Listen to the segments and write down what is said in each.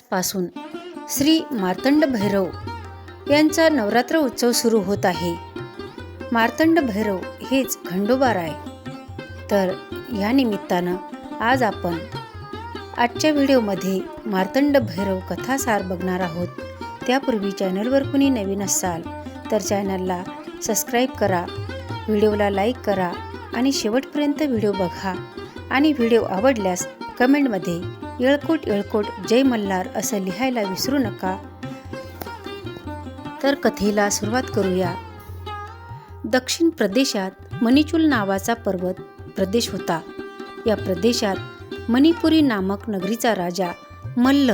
आजपासून श्री मार्तंड भैरव यांचा नवरात्र उत्सव सुरू होत आहे. मार्तंड भैरव हेच खंडोबाराय तर या निमित्तानं आज आपण आजच्या व्हिडिओमध्ये मार्तंड भैरव कथासार बघणार आहोत. त्यापूर्वी चॅनलवर कुणी नवीन असाल तर चॅनलला सबस्क्राईब करा व्हिडिओला लाईक करा आणि शेवटपर्यंत व्हिडिओ बघा आणि व्हिडिओ आवडल्यास कमेंटमध्ये येळकोट येळकोट जय मल्हार असं लिहायला विसरू नका. तर कथेला सुरुवात करूया. दक्षिण प्रदेशात मणिचूल नावाचा पर्वत प्रदेश होता. या प्रदेशात मणिपुरी नामक नगरीचा राजा मल्ल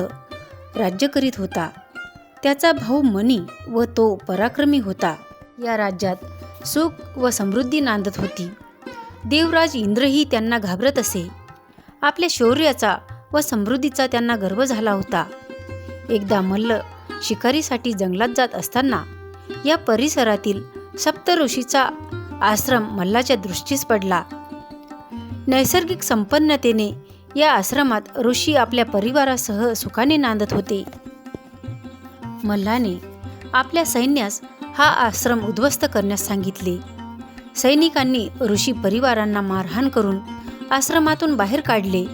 राज्य करीत होता. त्याचा भाऊ मणी व तो पराक्रमी होता. या राज्यात सुख व समृद्धी नांदत होती. देवराज इंद्रही त्यांना घाबरत असे. आपल्या शौर्याचा व समृद्धीचा त्यांना गर्व झाला होता. एकदा मल्ल शिकारीसाठी जंगलात जात असताना या परिसरातील सप्तऋषीचा आश्रम मल्लाच्या दृष्टीस पडला. नैसर्गिक संपन्नतेने या आश्रमात ऋषी आपल्या परिवारासह सुखाने नांदत होते. मल्लाने आपल्या सैन्यास हा आश्रम उद्ध्वस्त करण्यास सांगितले. सैनिकांनी ऋषी परिवारांना मारहाण करून आश्रमातून बाहेर काढले.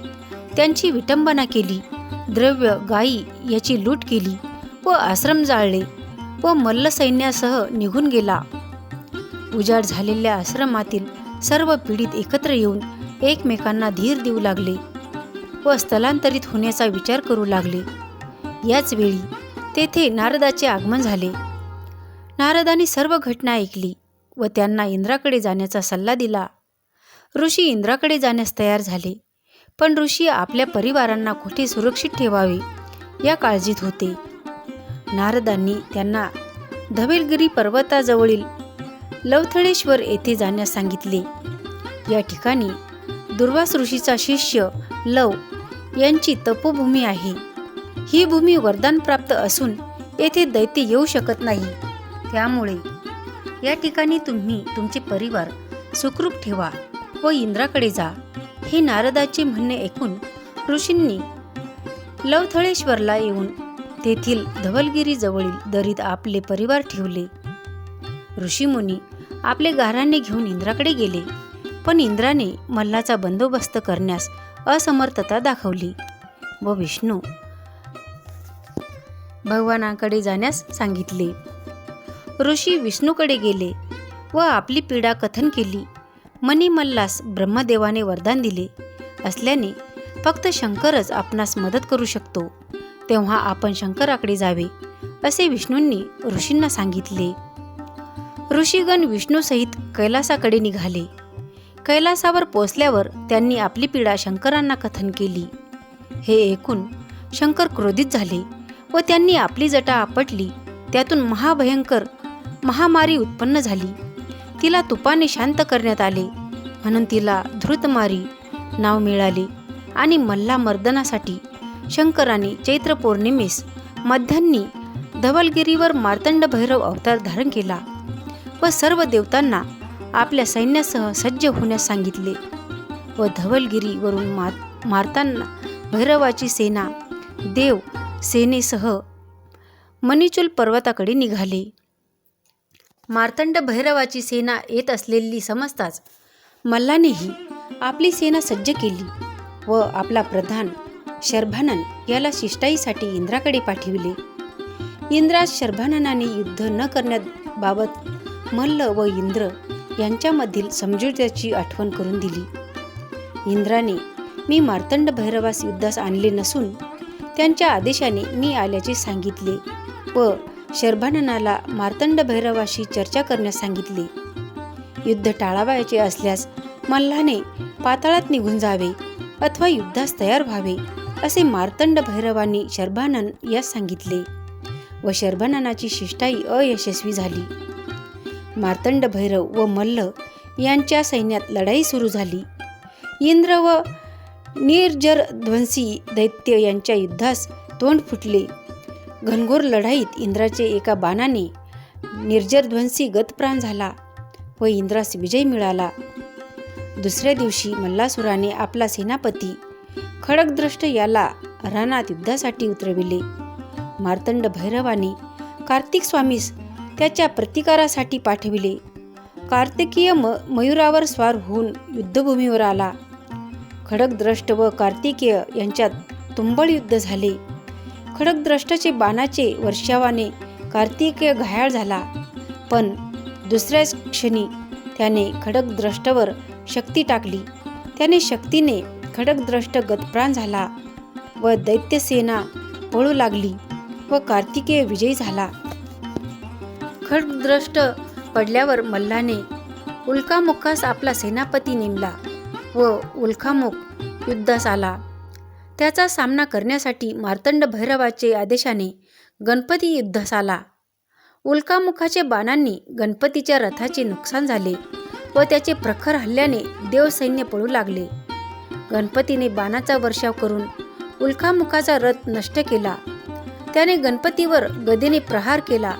त्यांची विटंबना केली. द्रव्य गायी याची लूट केली व आश्रम जाळले व मल्ल सैन्यासह निघून गेला. उजाड झालेल्या आश्रमातील सर्व पीडित एकत्र येऊन एकमेकांना धीर देऊ लागले व स्थलांतरित होण्याचा विचार करू लागले. याच वेळी तेथे नारदाचे आगमन झाले. नारदाने सर्व घटना ऐकली व त्यांना इंद्राकडे जाण्याचा सल्ला दिला. ऋषी इंद्राकडे जाण्यास तयार झाले. पण ऋषी आपल्या परिवारांना कुठे सुरक्षित ठेवावे या काळजीत होते. नारदांनी त्यांना धवेलगिरी पर्वताजवळील लवथळेश्वर येथे जाण्यास सांगितले. या ठिकाणी दुर्वास ऋषीचा शिष्य लव यांची तपोभूमी आहे. ही भूमी वरदान प्राप्त असून येथे दैत्य येऊ शकत नाही. त्यामुळे या ठिकाणी तुम्ही तुमचे परिवार सुखरूप ठेवा व इंद्राकडे जा. हे नारदाचे म्हणणे ऐकून ऋषींनी लवथळेश्वरला येऊन तेथील धवलगिरीजवळील दरीत आपले परिवार ठेवले. ऋषीमुनी आपले गाराणे घेऊन इंद्राकडे गेले पण इंद्राने मल्लाचा बंदोबस्त करण्यास असमर्थता दाखवली. व विष्णू भगवानाकडे जाण्यास सांगितले. ऋषी विष्णूकडे गेले व आपली पीडा कथन केली. मणिमल्लास ब्रह्मदेवाने वरदान दिले. असल्याने फक्त शंकरच आपणास मदत करू शकतो. तेव्हा आपण शंकराकडे जावे असे विष्णूंनी ऋषींना सांगितले. ऋषीगण विष्णूसहित कैलासाकडे निघाले. कैलासावर पोचल्यावर त्यांनी आपली पीडा शंकरांना कथन केली. हे ऐकून शंकर क्रोधित झाले व त्यांनी आपली जटा आपटली. त्यातून महाभयंकर महामारी उत्पन्न झाली. तिला तुपाने शांत करण्यात आले. म्हणून तिला धृतमारी नाव मिळाले आणि मल्ला मर्दनासाठी शंकराने चैत्र पौर्णिमेस मध्यान्नी धवलगिरीवर मार्तंड भैरव अवतार धारण केला व सर्व देवतांना आपल्या सैन्यासह सज्ज होण्यास सांगितले व धवलगिरीवरून मात मारताना भैरवाची सेना देव सेनेसह मणिचूल पर्वताकडे निघाले. मार्तंड भैरवाची सेना येत असलेली समजताच मल्लानेही आपली सेना सज्ज केली व आपला प्रधान शर्भानन याला शिष्टाईसाठी इंद्राकडे पाठविले. इंद्रास शर्भाननाने युद्ध न करण्याबाबत मल्ल व इंद्र यांच्यामधील समजुत्याची आठवण करून दिली. इंद्राने मी मार्तंड भैरवास युद्धास आणले नसून त्यांच्या आदेशाने मी आल्याचे सांगितले व शर्भाननाला मार्तंड भैरवाशी चर्चा करण्यास सांगितले. युद्ध टाळावायचे असल्यास मल्हाने पाताळात निघून जावे अथवा युद्धास तयार व्हावे असे मार्तंड भैरवांनी शर्भानन यास सांगितले व शर्भाननाची शिष्टाई अयशस्वी झाली. मार्तंड भैरव व मल्ल यांच्या सैन्यात लढाई सुरू झाली. इंद्र व निर्जर ध्वंसी दैत्य यांच्या युद्धास तोंड फुटले. घनघोर लढाईत इंद्राचे एका बाणाने निर्जरध्वंसी गतप्राण झाला व इंद्रास विजय मिळाला. दुसऱ्या दिवशी मल्लासुराने आपला सेनापती खडकद्रष्ट याला रानात युद्धासाठी उतरविले. मार्तंड भैरवाने कार्तिक स्वामीस त्याच्या प्रतिकारासाठी पाठविले. कार्तिकीय म मयुरावर स्वार होऊन युद्धभूमीवर आला. खडकद्रष्ट व कार्तिकेय यांच्यात तुंबळ युद्ध झाले. खडकद्रष्टाचे बाणाचे वर्षावाने कार्तिकेय घायाळ झाला. पण दुसऱ्याच क्षणी त्याने खडकद्रष्टावर शक्ती टाकली. त्याने शक्तीने खडकद्रष्ट गतप्राण झाला व दैत्यसेना पळू लागली व कार्तिकेय विजयी झाला. खडकद्रष्ट पडल्यावर मल्लाने उल्कामुखास आपला सेनापती नेमला व उल्कामुख युद्धास आला. त्याचा सामना करण्यासाठी मार्तंड भैरवाचे आदेशाने गणपती युद्धास आला. उल्कामुखाच्या बाणांनी गणपतीच्या रथाचे नुकसान झाले व त्याचे प्रखर हल्ल्याने देवसैन्य पळू लागले. गणपतीने बाणाचा वर्षाव करून उल्कामुखाचा रथ नष्ट केला. त्याने गणपतीवर गदेने प्रहार केला.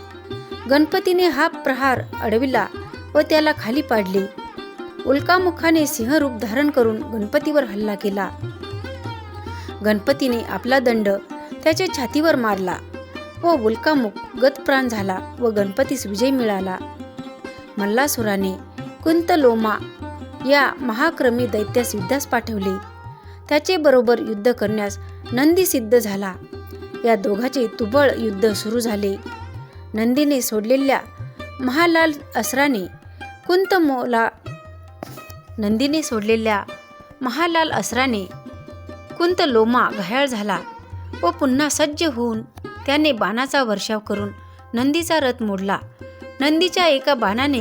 गणपतीने हा प्रहार अडविला व त्याला खाली पाडले. उल्कामुखाने सिंहरूप धारण करून गणपतीवर हल्ला केला. गणपतीने आपला दंड त्याच्या छातीवर मारला व उल्कामुख गतप्राण झाला व गणपतीस विजय मिळाला. मल्लासुराने कुंतलोमा या महाक्रमी दैत्यास युद्धास पाठवले. त्याचे बरोबर युद्ध करण्यास नंदी सिद्ध झाला. या दोघांचे तुबळ युद्ध सुरू झाले. नंदीने सोडलेल्या महालाल असराने कुंतमोला नंदीने सोडलेल्या महालाल असराने कुंतलोमा घायाळ झाला व पुन्हा सज्ज होऊन त्याने बाणाचा वर्षाव करून नंदीचा रथ मोडला. नंदीच्या एका बाणाने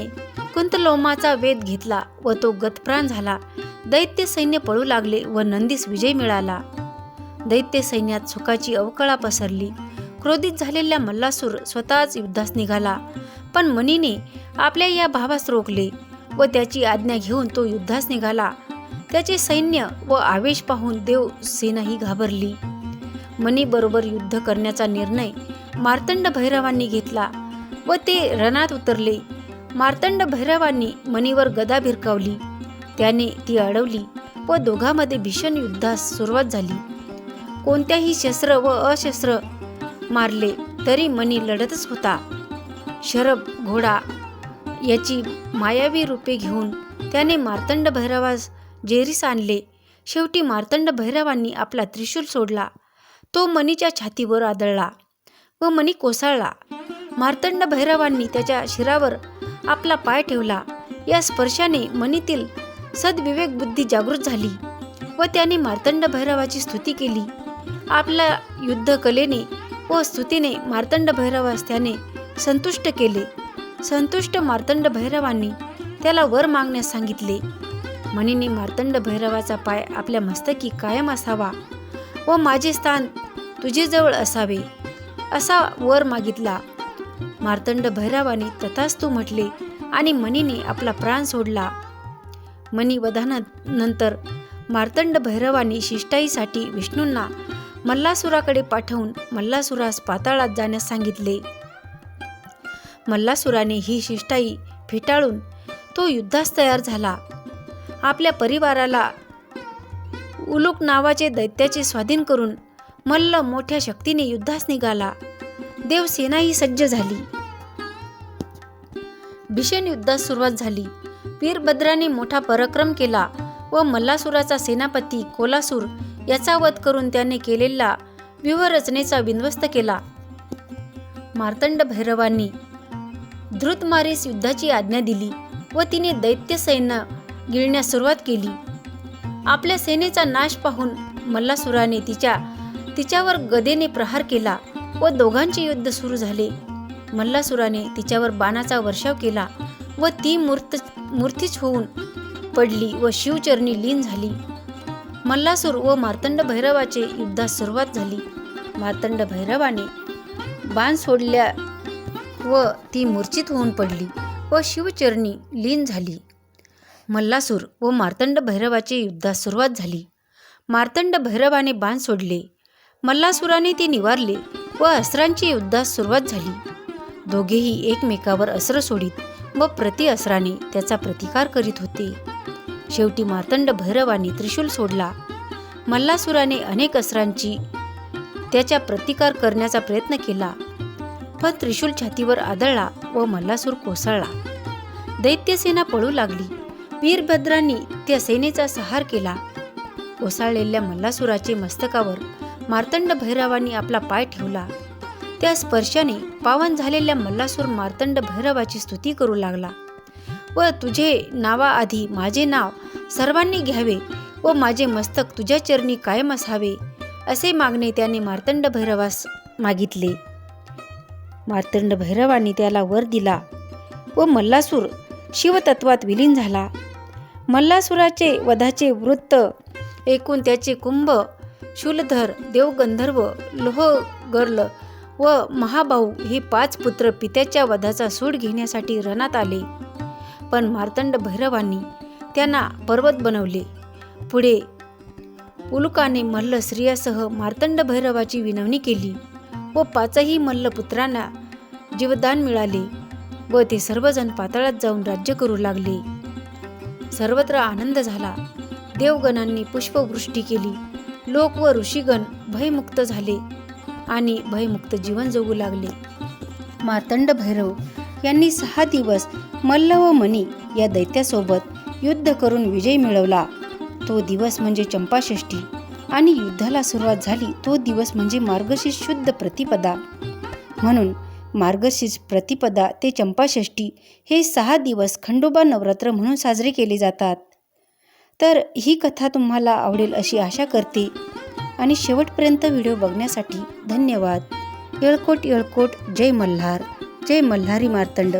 कुंतलोमाचा वेध घेतला व तो गतप्राण झाला. दैत्य सैन्य पळू लागले व नंदीस विजय मिळाला. दैत्य सैन्यात सुखाची अवकळा पसरली. क्रोधित झालेल्या मल्लासूर स्वतःच युद्धास निघाला. पण मनीने आपल्या या भावास रोखले व त्याची आज्ञा घेऊन तो युद्धास निघाला. त्याचे सैन्य व आवेश पाहून देव सेनाही घाबरली. मनीबरोबर युद्ध करण्याचा निर्णय मार्तंड भैरवांनी घेतला व ते रणात उतरले. मार्तंड भैरवांनी मनीवर गदा भिरकावली. त्याने ती अडवली व दोघांमध्ये भीषण युद्धास सुरुवात झाली. कोणत्याही शस्त्र व अशस्त्र मारले तरी मनी लढतच होता. शरब घोडा याची मायावी रूपे घेऊन त्याने मार्तंड भैरवास जेरीस आणले. शेवटी मार्तंड भैरवांनी आपला त्रिशूल सोडला. तो मणीच्या छातीवर आदळला व मणी कोसळला. मार्तंड भैरवांनी त्याच्या शिरावर आपला पाय ठेवला. या स्पर्शाने मनीतील सद्विवेक बुद्धी जागृत झाली व त्याने मार्तंड भैरवाची स्तुती केली. आपल्या युद्धकलेने व स्तुतीने मार्तंड भैरवास त्याने संतुष्ट केले. संतुष्ट मार्तंड भैरवांनी त्याला वर मागण्यास सांगितले. मनीने मार्तंड भैरवाचा पाय आपल्या मस्तकी कायम असावा व माझे स्थान तुझेजवळ असावे असा वर मागितला. मार्तंड भैरवाने तथास्तू म्हटले आणि मनीने आपला प्राण सोडला. मनी वधानानंतर मार्तंड भैरवाने शिष्टाईसाठी विष्णूंना मल्लासुराकडे पाठवून मल्लासुरास पाताळात जाण्यास सांगितले. मल्लासुराने ही शिष्टाई फेटाळून तो युद्धास तयार झाला. आपल्या परिवाराला उलूक नावाचे दैत्याचे स्वाधीन करून मल्ल मोठ्या शक्तीने युद्धास निघाला. देवसेनाही सज्ज झाली. भीषण युद्धास सुरुवात झाली. वीरभद्राने मोठा पराक्रम केला व मल्लासुराचा सेनापती कोलासूर याचा वध करून त्याने केलेला व्यूहरचनेचा विध्वस्त केला. मार्तंड भैरवांनी धृतमारीस युद्धाची आज्ञा दिली व तिने दैत्य सैन्य गिळण्यास सुरुवात केली. आपल्या सेनेचा नाश पाहून मल्लासुराने तिच्या तिच्यावर गदेने प्रहार केला व दोघांचे युद्ध सुरू झाले. मल्लासुराने तिच्यावर बाणाचा वर्षाव केला व ती मूर्त मूर्तीच होऊन पडली व शिवचरणी लीन झाली. मल्लासूर व मार्तंड भैरवाचे युद्धास सुरुवात झाली. मार्तंड भैरवाने बाण सोडल्या व ती मूर्छित होऊन पडली व शिवचरणी लीन झाली. मल्लासूर व मार्तंड भैरवाचे युद्धास सुरुवात झाली. मार्तंड भैरवाने बाण सोडले. मल्लासुराने ते निवारले व अस्त्रांची युद्धास सुरुवात झाली. दोघेही एकमेकावर अस्त्र सोडित व प्रति अस्त्राने त्याचा प्रतिकार करीत होते. शेवटी मार्तंड भैरवाने त्रिशूल सोडला. मल्लासुराने अनेक अस्त्रांची त्याचा प्रतिकार करण्याचा प्रयत्न केला. पण त्रिशूल छातीवर आदळला व मल्लासूर कोसळला. दैत्यसेना पळू लागली. वीरभद्रांनी त्या सेनेचा सहार केला. कोसळलेल्या मल्लासुराचे मस्तकावर मार्तंड भैरवांनी आपला पाय ठेवला. त्या स्पर्शाने पावन झालेल्या मल्लासूर मार्तंड भैरवाची स्तुती करू लागला. व तुझे नावाआधी माझे नाव सर्वांनी घ्यावे व माझे मस्तक तुझ्या चरणी कायम असावे असे मागणे त्याने मार्तंड भैरवास मागितले. मार्तंड भैरवाने त्याला वर दिला व मल्लासूर शिवतत्वात विलीन झाला. मल्लासुराचे वधाचे वृत्त ऐकून त्याचे कुंभ शूलधर देवगंधर्व लोहगर्ल व महाभाऊ हे पाच पुत्र पित्याच्या वधाचा सूड घेण्यासाठी रणात आले. पण मार्तंड भैरवांनी त्यांना पर्वत बनवले. पुढे उलुकाने मल्ल स्त्रियासह मार्तंड भैरवाची विनवणी केली व पाचही मल्लपुत्रांना जीवदान मिळाले व ते सर्वजण पाताळात जाऊन राज्य करू लागले. सर्वत्र आनंद झाला. देवगणांनी पुष्पवृष्टी केली. लोक व ऋषीगण भयमुक्त झाले आणि भयमुक्त जीवन जगू लागले. मार्तंड भैरव यांनी सहा दिवस मल्ल व मणी या दैत्यासोबत युद्ध करून विजय मिळवला. तो दिवस म्हणजे चंपाषष्ठी आणि युद्धाला सुरुवात झाली तो दिवस म्हणजे मार्गशीर्ष शुद्ध प्रतिपदा. म्हणून मार्गशीर्ष प्रतिपदा ते चंपाषष्ठी हे सहा दिवस खंडोबा नवरात्र म्हणून साजरे केले जातात. तर ही कथा तुम्हाला आवडेल अशी आशा करते. आणि शेवटपर्यंत व्हिडिओ बघण्यासाठी धन्यवाद. येळकोट येळकोट जय मल्हार जय मल्हारी मार्तंड.